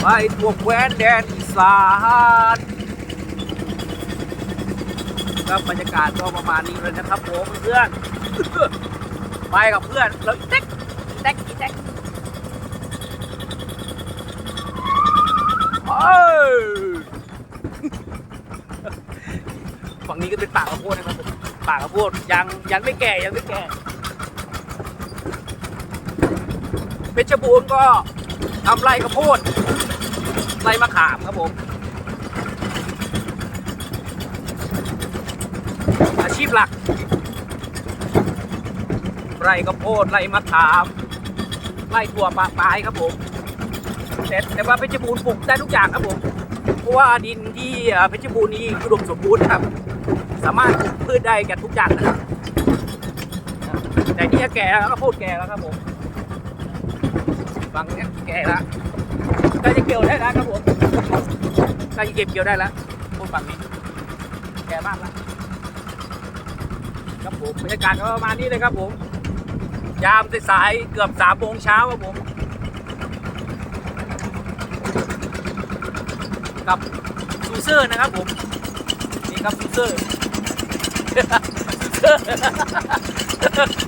ไปทั่วแคว้นแดนอีสานครับบรรยากาศก็ประมาณนี้เลยนะครับผมเพื่อน ไปกับเพื่อนแล้วอีแท็กอีแท็กอีแท็กเอ้ฝั่งนี้ก็เป็นป่าข้าวโพดนะครับผมป่าข้าวโพดยังยังไม่แก่ยังไม่แก่เพชรบูรณ์ก็ ทำไรข้าวโพดไรมะขามครับผม อาชีพหลัก ไร่ข้าวโพดไร่มะขาม ไร่ถั่วปลาปลายครับผมแต่แต่ว่าเพชรบูรณ์ปลูกได้ทุกอย่างครับผม เพราะว่าดินที่เพชรบูรณ์นี้อุดมสมบูรณ์ครับ สามารถปลูกพืชได้กันทุกอย่างนะครับแต่นี่แก่แล้วข้าวโพดแก่แล้วครับผม ฝั่งเนี้ยแก่แล้วใกล้จะเกี่ยวได้แล้วครับผมใกล้จะเก็บเกี่ยวได้แล้วโพดฝั่งนี้ แก่มากแล้วครับผมบรรยากาศก็ประมาณนี้เลยครับผม ยามสายเกือบสามโมงเช้าครับผมกับซูเซอร์นะครับผมนี่ครับซูเซอร์ซูเซอร์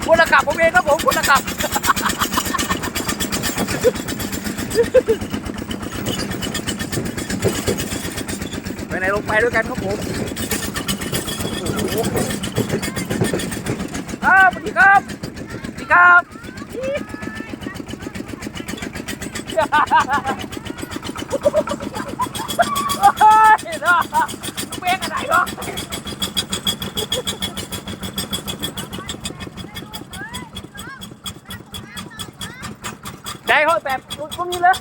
คนละขับผมเองครับผมคนละขับ ไปไหนลงไปด้วยกันครับผมครับสวัสดีครับสวัสดีครับโอ้ยเนาะเป้งอะไรเนาะ ใจเขาแบบพวกนี้เลย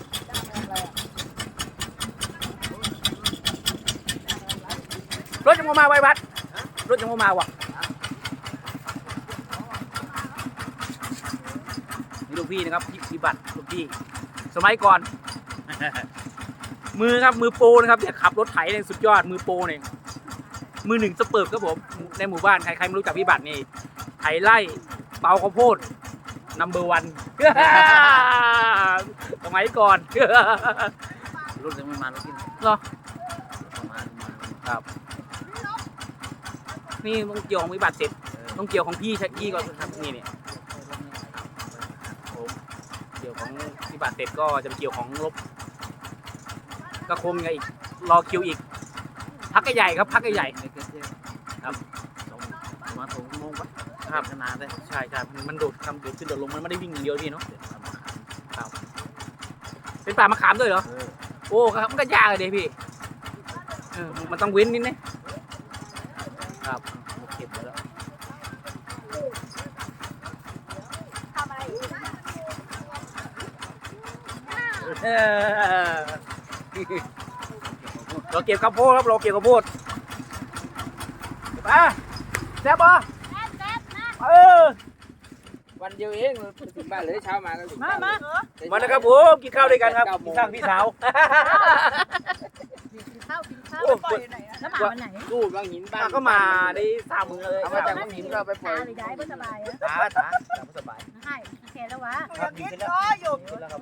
รถจะมาไว้บัดรถจะมาว่ะนี่ลูกพี่นะครับพี่บัตรลูกพี่สมัยก่อน มือครับมือโปนะครับเนี่ยขับรถไถเนี่ยสุดยอดมือโปเนี่ยมือหนึ่งสเปิร์กครับผมในหมู่บ้านใครใครไม่รู้จักพี่บัตรนี่ไถไล่เปาข้าวโพด นัมเบอร์วันสมัยก่อนรุ่นยังไม่มาแล้วกินเหรอประมาณมานี่ต้องเกี่ยวของพี่บัตรเสร็จต้องเกี่ยวของพี่ชักกี้ก่อนครับนี่เนี่ยผมเกี่ยวของพี่บัตรเสร็จก็จะไปเกี่ยวของลบก็คงไงอีกรอคิวอีก พักใหญ่ๆครับ พักใหญ่ในเกิดเที่ยงครับ ปะๆครับขนาดเลยใช่ใช่มันมันโดดคำโดดขึ้นโดดลงมันไม่ได้วิ่งอย่างเดียวพี่เนาะเป็นป่ามะขามด้วยเหรอเออโอ้ครับมันก็ยากเลยดิพี่เออมันต้องเว้นนิดนะครับเก็บไปแล้วเออเราเก็บข้าวโพดครับเราเก็บข้าวโพดมาแซ่บปะ เออ วันเดียวเองถึงบ้านเลยเช้ามาก็ถึงมาบ้านมาเลยมาแล้วครับผมกินข้าวด้วยกันครับกินข้าวกับพี่สาวกินข้าวกินข้าวโอ้ปล่อยไหนอะแล้วหมาวันไหนตู้บางหินบ้านป้าก็มาได้สามมือเลยเอามาจากบางหินเราไปปล่ตาอยเลยได้ก็สบายอะตาตาสบายให้แค่แล้ววะครับดีขึ้นแล้วดีขึ้นแล้วครับ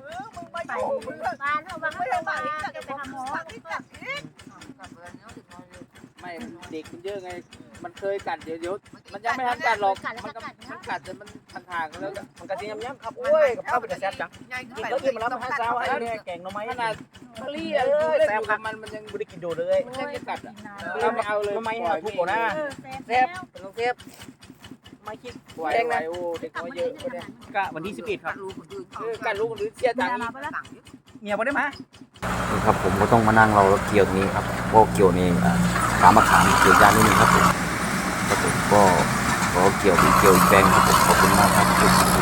ไปตาเท่าบางเท่าบางจะไปทำหมอไม่เด็กมันเยอะไง มันเคยกัดเดี๋ยวเดี๋ยว มันยังไม่ทันกัดหรอก มันก็มันกัดจนมันห่างๆแล้วก็มันกระเทียมย้ำครับโอ้ยกับข้าวเป็นแซ่บจังกินแล้วกินมาแล้วมาให้สาวให้เนี่ยแกงหน่อไม้ขนาดมะลิอะเอ้ยเล่นแซ่อบยู่ครักับบมันมันยังไม่ได้กินโดดเลยมันยังจะกัดอะเอามาเอาเลยทำไมอะทุกคนนะแซ่บเป็นต้องเซฟไม่คิดปล่อยไว้โอ้เด็กน้อยเยอะคนเนี้ยก็วันที่11ครับเออกัดลูกหรือเสียตังค์มาไปแล้วเมียบ่ได้มาครับผมก็ต้องมานั่งเราเกี่ยวนี้ครับเพราะเกี่ยวนี้อ่าขามะขามเกี่ยวยากนิดนึงครับผม ครับผมก็ขอเกี่ยวมีเกี่ยวแปลงครับผมขอบคุณมากครับ